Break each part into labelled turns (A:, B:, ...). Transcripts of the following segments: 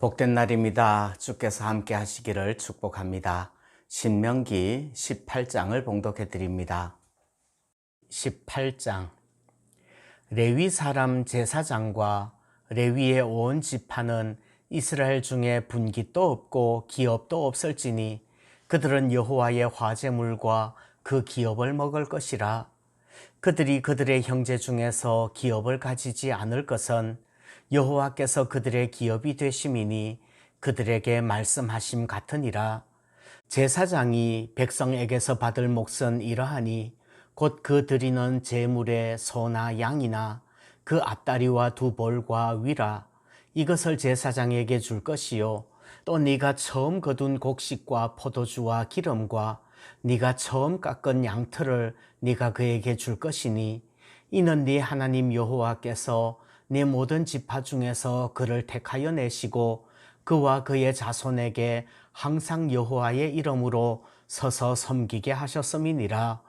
A: 복된 날입니다. 주께서 함께 하시기를 축복합니다. 신명기 18장을 봉독해 드립니다. 18장 레위 사람 제사장과 레위의 온 지파는 이스라엘 중에 분깃도 없고 기업도 없을지니 그들은 여호와의 화제물과 그 기업을 먹을 것이라 그들이 그들의 형제 중에서 기업을 가지지 않을 것은 여호와께서 그들의 기업이 되심이니 그들에게 말씀하심 같으니라. 제사장이 백성에게서 받을 몫은 이러하니 곧 그 드리는 제물의 소나 양이나 그 앞다리와 두 볼과 위라. 이것을 제사장에게 줄 것이요. 또 네가 처음 거둔 곡식과 포도주와 기름과 네가 처음 깎은 양털을 네가 그에게 줄 것이니 이는 네 하나님 여호와께서 네 모든 지파 중에서 그를 택하여 내시고 그와 그의 자손에게 항상 여호와의 이름으로 서서 섬기게 하셨음이니라.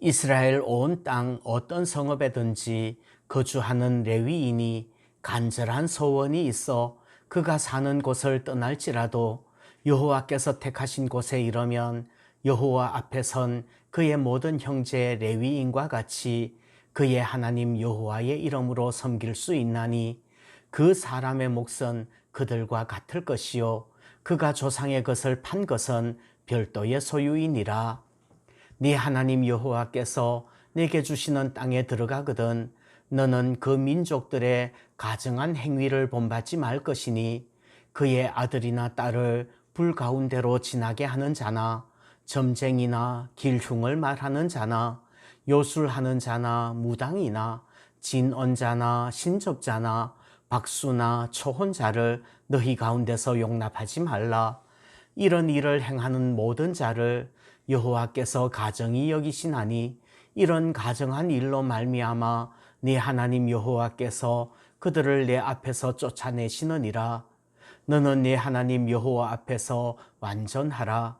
A: 이스라엘 온 땅 어떤 성읍에든지 거주하는 레위인이 간절한 소원이 있어 그가 사는 곳을 떠날지라도 여호와께서 택하신 곳에 이르면 여호와 앞에 선 그의 모든 형제 레위인과 같이 그의 하나님 여호와의 이름으로 섬길 수 있나니 그 사람의 몫은 그들과 같을 것이요. 그가 조상의 것을 판 것은 별도의 소유이니라. 네 하나님 여호와께서 내게 주시는 땅에 들어가거든 너는 그 민족들의 가증한 행위를 본받지 말 것이니 그의 아들이나 딸을 불 가운데로 지나게 하는 자나 점쟁이나 길흉을 말하는 자나 요술하는 자나 무당이나 진언자나 신접자나 박수나 초혼자를 너희 가운데서 용납하지 말라. 이런 일을 행하는 모든 자를 여호와께서 가정이 여기시나니 이런 가정한 일로 말미암아 네 하나님 여호와께서 그들을 내 앞에서 쫓아내시느니라. 너는 네 하나님 여호와 앞에서 완전하라.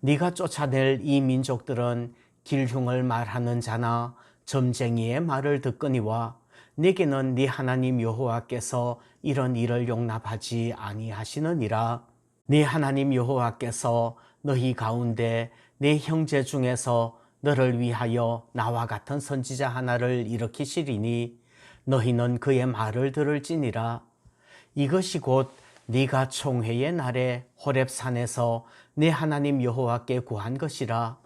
A: 네가 쫓아낼 이 민족들은 길흉을 말하는 자나 점쟁이의 말을 듣거니와 내게는 네 하나님 여호와께서 이런 일을 용납하지 아니하시느니라. 네 하나님 여호와께서 너희 가운데 네 형제 중에서 너를 위하여 나와 같은 선지자 하나를 일으키시리니 너희는 그의 말을 들을지니라. 이것이 곧 네가 총회의 날에 호렙산에서 네 하나님 여호와께 구한 것이라.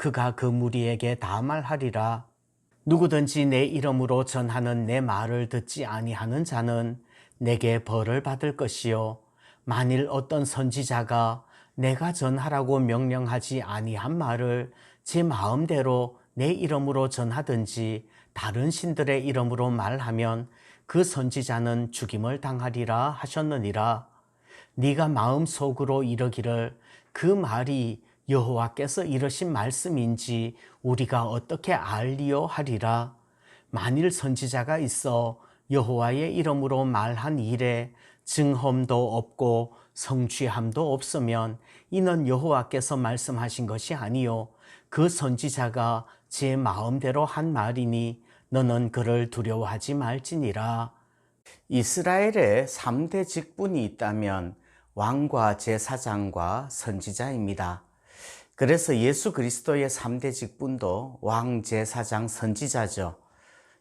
A: 그가 그 무리에게 다 말하리라. 누구든지 내 이름으로 전하는 내 말을 듣지 아니하는 자는 내게 벌을 받을 것이요. 만일 어떤 선지자가 내가 전하라고 명령하지 아니한 말을 제 마음대로 내 이름으로 전하든지 다른 신들의 이름으로 말하면 그 선지자는 죽임을 당하리라 하셨느니라. 네가 마음속으로 이르기를 그 말이 여호와께서 이러신 말씀인지 우리가 어떻게 알리요 하리라. 만일 선지자가 있어 여호와의 이름으로 말한 일에 증험도 없고 성취함도 없으면 이는 여호와께서 말씀하신 것이 아니요 그 선지자가 제 마음대로 한 말이니 너는 그를 두려워하지 말지니라. 이스라엘에 3대 직분이 있다면 왕과 제사장과 선지자입니다. 그래서 예수 그리스도의 3대 직분도 왕, 제사장, 선지자죠.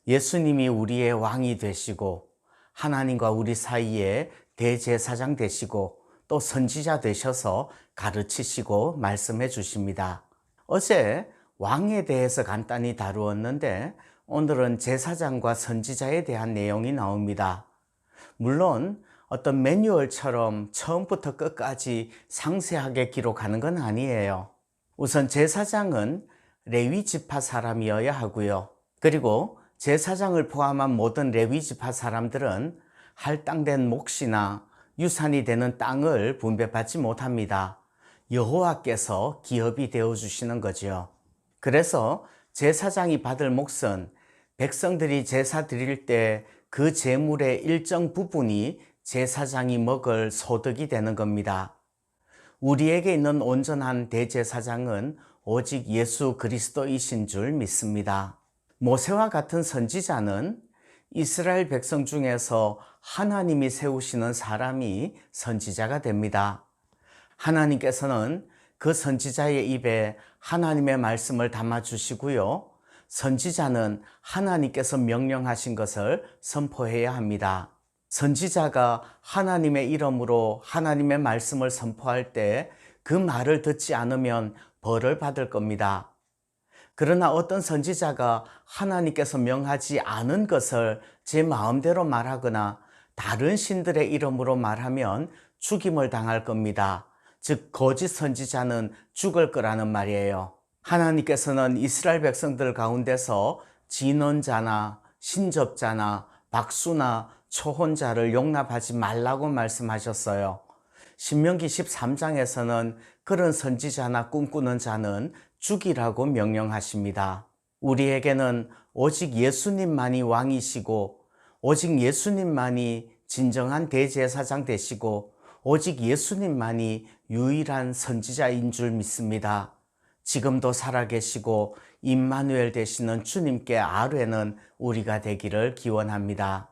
A: 예수님이 우리의 왕이 되시고 하나님과 우리 사이에 대제사장 되시고 또 선지자 되셔서 가르치시고 말씀해 주십니다. 어제 왕에 대해서 간단히 다루었는데 오늘은 제사장과 선지자에 대한 내용이 나옵니다. 물론 어떤 매뉴얼처럼 처음부터 끝까지 상세하게 기록하는 건 아니에요. 우선 제사장은 레위 지파 사람이어야 하고요. 그리고 제사장을 포함한 모든 레위 지파 사람들은 할당된 몫이나 유산이 되는 땅을 분배받지 못합니다. 여호와께서 기업이 되어 주시는 거지요. 그래서 제사장이 받을 몫은 백성들이 제사 드릴 때그 제물의 일정 부분이 제사장이 먹을 소득이 되는 겁니다. 우리에게 있는 온전한 대제사장은 오직 예수 그리스도이신 줄 믿습니다. 모세와 같은 선지자는 이스라엘 백성 중에서 하나님이 세우시는 사람이 선지자가 됩니다. 하나님께서는 그 선지자의 입에 하나님의 말씀을 담아 주시고요. 선지자는 하나님께서 명령하신 것을 선포해야 합니다. 선지자가 하나님의 이름으로 하나님의 말씀을 선포할 때 그 말을 듣지 않으면 벌을 받을 겁니다. 그러나 어떤 선지자가 하나님께서 명하지 않은 것을 제 마음대로 말하거나 다른 신들의 이름으로 말하면 죽임을 당할 겁니다. 즉, 거짓 선지자는 죽을 거라는 말이에요. 하나님께서는 이스라엘 백성들 가운데서 진언자나 신접자나 박수나 초혼자를 용납하지 말라고 말씀하셨어요. 신명기 13장에서는 그런 선지자나 꿈꾸는 자는 죽이라고 명령하십니다. 우리에게는 오직 예수님만이 왕이시고 오직 예수님만이 진정한 대제사장 되시고 오직 예수님만이 유일한 선지자인 줄 믿습니다. 지금도 살아계시고 임마누엘 되시는 주님께 아뢰는 우리가 되기를 기원합니다.